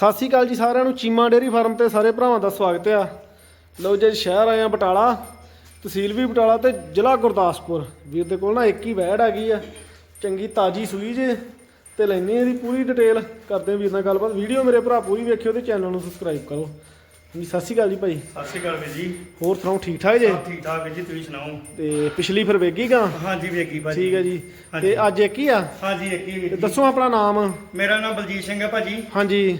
ਸਤਿ ਸ਼੍ਰੀ ਅਕਾਲ ਜੀ ਸਾਰਿਆਂ ਨੂੰ ਚੀਮਾ ਡੇਅਰੀ ਫਾਰਮ ਤੇ ਸਾਰੇ ਭਰਾਵਾਂ ਦਾ ਸਵਾਗਤ ਆ ਲਓ ਜੀ ਸ਼ਹਿਰ ਆਏ ਆ ਬਟਾਲਾ ਤਹਿਸੀਲ ਵੀ ਬਟਾਲਾ ਤੇ ਜ਼ਿਲ੍ਹਾ ਗੁਰਦਾਸਪੁਰ। ਵੀਰ ਦੇ ਕੋਲ ਨਾ ਇੱਕ ਹੀ ਵੈੜ ਹੈਗੀ ਆ ਚੰਗੀ ਤਾਜੀ ਸੂਈ ਜੇ ਤੇ ਲੈਣੀ ਇਹਦੀ ਪੂਰੀ ਡਿਟੇਲ ਕਰਦੇ ਆ ਵੀਰ ਨਾਲ ਗੱਲਬਾਤ। ਵੀਡੀਓ ਮੇਰੇ ਭਰਾ ਪੂਰੀ ਵੇਖਿਓ ਤੇ ਚੈਨਲ ਨੂੰ ਸਬਸਕ੍ਰਾਈਬ ਕਰੋ। ਜੀ ਸਤਿ ਸ਼੍ਰੀ ਅਕਾਲ ਜੀ ਭਾਈ। ਸਤਿ ਸ਼੍ਰੀ ਅਕਾਲ ਵੀਰ ਜੀ। ਹੋਰ ਸੁਣਾਓ ਠੀਕ ਠਾਕ ਜੇ? ਠੀਕ ਠਾਕ ਵੀਰ ਜੀ ਤੁਸੀਂ ਸੁਣਾਓ? ਤੇ ਪਿਛਲੀ ਫਿਰ ਵੇਗੀ ਗਾ? ਹਾਂਜੀ ਵੇਗੀ ਭਾਜੀ। ਠੀਕ ਹੈ ਜੀ। ਤੇ ਅੱਜ ਇੱਕ ਹੀ ਆ? ਹਾਂਜੀ ਇੱਕ ਹੀ ਵੀਰ ਤੇ ਜੀ ਦੱਸੋ ਆਪਣਾ ਨਾਮ? ਮੇਰਾ ਨਾਮ ਬਲਜੀਤ ਸਿੰਘ ਹੈ ਭਾਜੀ। ਹਾਂਜੀ।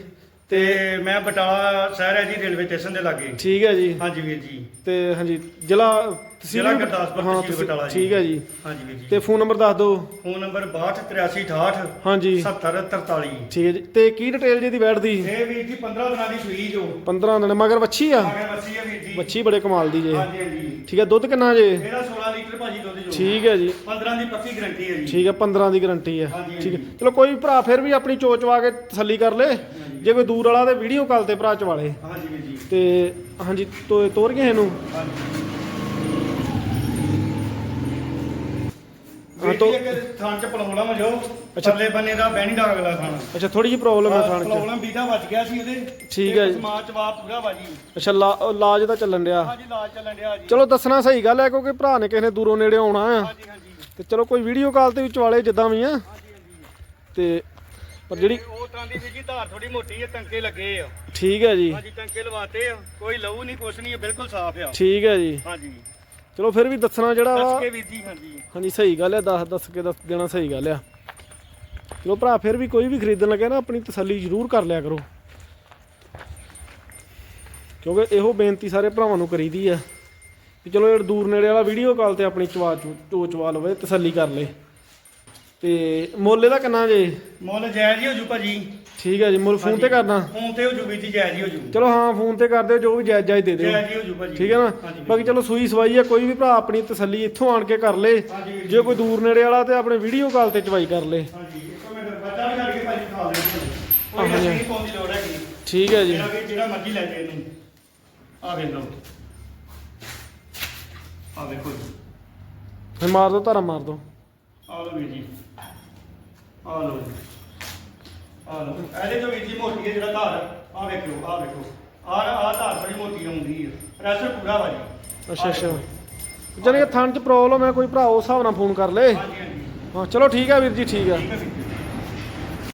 ਤੇ ਮੈਂ ਬਟਾਲਾ ਸ਼ਹਿਰ ਹੈ ਜੀ ਰੇਲਵੇ ਸਟੇਸ਼ਨ ਦੇ ਲਾਗੇ। ਠੀਕ ਹੈ ਜੀ। ਹਾਂਜੀ ਵੀਰ ਜੀ। ਤੇ ਹਾਂਜੀ ਜ਼ਿਲ੍ਹਾ ਤਹਿਸੀਲ ਜ਼ਿਲ੍ਹਾ ਗੁਰਦਾਸਪੁਰ, ਹਾਂ, ਤਹਿਸੀਲ ਬਟਾਲਾ ਜੀ। ਠੀਕ ਹੈ ਜੀ। ਹਾਂਜੀ ਵੀਰ ਜੀ। ਤੇ ਫੋਨ ਨੰਬਰ ਦੱਸ ਦਿਓ। ਫੋਨ ਨੰਬਰ 628368 ਹਾਂਜੀ। 7043 ਠੀਕ ਹੈ ਜੀ। ਤੇ ਕੀ ਡਿਟੇਲ ਜੀ ਦੀ ਬੈਠ ਦੀ? ਇਹ ਵੀਰ ਜੀ 15 ਦਿਨਾਂ ਦੀ ਸੂਈ ਜੋ। 15 ਦਿਨ ਮਗਰ ਵੱਛੀ ਆ? ਆਗੇ ਬੱਚੀ ਹੈ ਵੀਰ ਜੀ। ਵੱਛੀ ਬੜੇ ਕਮਾਲ ਦੀ ਜੇ। ਹਾਂਜੀ ਹਾਂਜੀ। ਠੀਕ ਹੈ ਦੁੱਧ ਕਿੰਨਾ ਜੇ? ਇਹਦਾ 16 ਲੀਟਰ ਭਾਜੀ ਦੁੱਧ ਜੋ। ਠੀਕ ਹੈ ਜੀ। 15 ਦੀ ਪੱਕੀ ਗਾਰੰਟੀ ਹੈ ਜੀ। ਠੀਕ ਹੈ 15 ਦੀ ਗਾਰੰਟੀ ਹੈ। ਹਾਂਜੀ, ਠੀਕ ਹੈ। ਹਾਂਜੀ। ਚਲੋ ਕੋਈ ਭਰਾ ਫਿਰ ਵੀ ਆਪਣੀ ਚੋਚਵਾ ਕੇ ਤਸੱਲੀ ਕਰ ਲੇ। ਜੇ ਕੋਈ ਦੂਰ ਵਾਲਾ ਤੇ ਵੀਡੀਓ ਕਾਲ ਤੇ ਭਰਾ ਚਵਾਲੇ ਹਾਂਜੀ ਵੀਰ ਜੀ। ਤੇ ਹਾਂਜੀ ਤੋ ਤੋਰ ਗਏ ਇਹਨੂੰ। ਹਾਂਜੀ। ਹਾਂ, ਤੋ- ਜੀ ਥਾਂ ਚ ਪਲੌਲਾ ਮਜੋ ਅੱਛਾ। ਪਰਲੇ ਬੰਨੇ ਦਾ ਬਹਿਣੀ ਦਾ ਅਗਲਾ ਥਾਂ। ਅੱਛਾ ਥੋੜੀ ਜਿਹੀ ਪ੍ਰੋਬਲਮ ਹੈ ਖਾਣ ਚ। ਪ੍ਰੋਬਲਮ ਵੀਦਾ ਵੱਜ ਗਿਆ ਸੀ ਉਹਦੇ ਠੀਕ ਹੈ ਜੀ। ਸਮਾਜ ਜਵਾਬ ਪੂਰਾ ਬਾਜੀ ਅੱਛਾ ਲਾ- ਇਲਾਜ ਦਾ ਚੱਲਣ ਡਿਆ। ਹਾਂਜੀ ਇਲਾਜ ਚੱਲਣ ਡਿਆ ਜੀ। ਚਲੋ ਦੱਸਣਾ ਸਹੀ ਗੱਲ ਹੈ ਕਿਉਂਕਿ ਭਰਾ ਨੇ ਕਿਸੇ ਨੇ ਦੂਰੋਂ ਨੇੜੇ ਆਉਣਾ ਆ ਹਾਂਜੀ ਹਾਂਜੀ। ਤੇ ਚਲੋ ਕੋਈ ਵੀਡੀਓ ਕਾਲ ਤੇ ਵਿੱਚ ਵਾਲੇ ਜਿੱਦਾਂ ਵੀ ਆ ਤੇ ਪਰ ਜਿਹੜੀ ਉਹ ਤਰ੍ਹਾਂ ਦੀ ਵੀ ਜੀ ਧਾਰ ਥੋੜੀ ਮੋਟੀ ਹੈ ਟੰਕੇ ਲੱਗੇ ਆ। ਠੀਕ ਹੈ ਜੀ। ਹਾਂਜੀ ਟੰਕੇ ਲਵਾਤੇ ਆ। ਕੋਈ ਲਹੂ ਨਹੀਂ ਕੁਛ ਨਹੀਂ ਬਿਲਕੁਲ ਸਾਫ਼ ਆ। ਠੀਕ ਹੈ ਜੀ। ਹਾਂਜੀ। ਚਲੋ ਫਿਰ ਵੀ ਦੱਸਣਾ ਜਿਹੜਾ ਦੱਸ ਵਾ ਕੇ ਵੀਰ ਜੀ। ਹਾਂਜੀ ਹਾਂਜੀ ਸਹੀ ਗੱਲ ਹੈ ਦੱਸ ਦੱਸ ਕੇ ਦੱਸ ਦੇਣਾ ਸਹੀ ਗੱਲ ਆ। ਚਲੋ ਭਰਾ ਫਿਰ ਵੀ ਕੋਈ ਵੀ ਖਰੀਦਣ ਲੱਗੇ ਨਾ ਆਪਣੀ ਤਸੱਲੀ ਜ਼ਰੂਰ ਕਰ ਲਿਆ ਕਰੋ। ਕਿਉਂਕਿ ਇਹੋ ਬੇਨਤੀ ਸਾਰੇ ਭਰਾਵਾਂ ਨੂੰ ਕਰੀਦੀ ਆ ਕਿ ਚਲੋ ਜਿਹੜਾ ਦੂਰ ਨੇੜੇ ਵਾਲਾ ਵੀਡੀਓ ਕਾਲ ਤੇ ਆਪਣੀ ਚਵਾ ਚੋ ਚਵਾ ਲਵੇ ਤਸੱਲੀ ਕਰ ਲੇ ਤੇ ਮੁੱਲ ਇਹਦਾ ਕਿੰਨਾ ਜੇ? ਮੁੱਲ ਜਾਇਜ਼ ਹੀ ਹੋ ਜੂ ਭਾਜੀ। ਠੀਕ ਹੈ ਜੀ ਮੁੱਲ ਫੋਨ ਤੇ ਕਰਨਾ ਫੋਨ ਤੇ ਹੋ ਜੂ ਵੀਰ ਜੀ ਜਾਇਜ਼ ਹੀ ਹੋ ਜੂ ਚਲੋ ਹਾਂ ਫੋਨ ਤੇ ਕਰ ਦਿਓ ਜੋ ਵੀ ਜਾਇਜ਼ ਜਾਇਜ਼ ਦੇ ਦਿਓ। ਜਾਇਜ਼ ਹੀ ਹੋ ਜੂ ਭਾਜੀ। ਠੀਕ ਹੈ ਨਾ? ਹਾਂਜੀ ਬਾਕੀ ਚਲੋ ਸੂਈ ਸਵਾਈ ਆ ਕੋਈ ਵੀ ਭਰਾ ਆਪਣੀ ਤਸੱਲੀ ਇੱਥੋਂ ਆਣ ਕੇ ਕਰ ਲੇ। ਹਾਂਜੀ ਵੀਰ ਜੀ। ਜੇ ਕੋਈ ਦੂਰ ਨੇੜੇ ਵਾਲਾ ਤੇ ਆਪਣੇ ਵੀਡੀਓ ਕਾਲ ਤੇ ਚਵਾਈ ਕਰ ਲੇ। ਹਾਂਜੀ ਇੱਕ ਮਿੰਟ ਬੱਚਾ ਵੀ ਛੱਡ ਕੇ ਭਾਜੀ ਖਾ ਲੈਂਦੇ ਕੋਈ ਹਾਂਜੀ। ਨਹੀਂ ਪਾਉਣ ਦੀ ਲੋੜ ਹੈਗੀ। ਠੀਕ ਹੈ ਜੀ। ਜਿਹੜਾ ਵੀ ਜਿਹੜਾ ਮਰਜ਼ੀ ਲੈ ਜੇ ਇਹਨੂੰ। ਆ ਵੇਖ ਲਓ। ਆ ਵੇਖੋ ਜੀ। ਫਿਰ ਮਾਰ ਦੋ ਧਾਰਾ ਮਾਰ ਦੋ। ਆ ਲਓ ਵੀਰ ਜੀ। ਆ ਲਓ ਜੀ। ਆ ਲਓ। ਇਹਦੇ ਜੋ ਵੀਰ ਜੀ ਮੋਟੀ ਹੈ ਜਿਹੜਾ ਧਾਰ। ਆ ਵੇਖੋ ਆ ਵੇਖੋ ਆ ਆ ਧਾਰ ਬੜੀ ਮੋਟੀ ਆਉਂਦੀ ਹੈ। ਪ੍ਰੈਸ਼ਰ ਪੂਰਾ ਵਾ ਜੀ। ਅੱਛਾ ਅੱਛਾ। ਜਾਨੀ ਥਣ ਚ ਪ੍ਰੋਬਲਮ ਹੈ ਕੋਈ ਭਰਾ ਉਸ ਹਿਸਾਬ ਨਾਲ ਫੋਨ ਕਰ ਲੇ। ਹਾਂਜੀ ਹਾਂਜੀ। ਹਾਂ ਚਲੋ ਠੀਕ ਹੈ ਵੀਰ ਜੀ ਠੀਕ ਹੈ।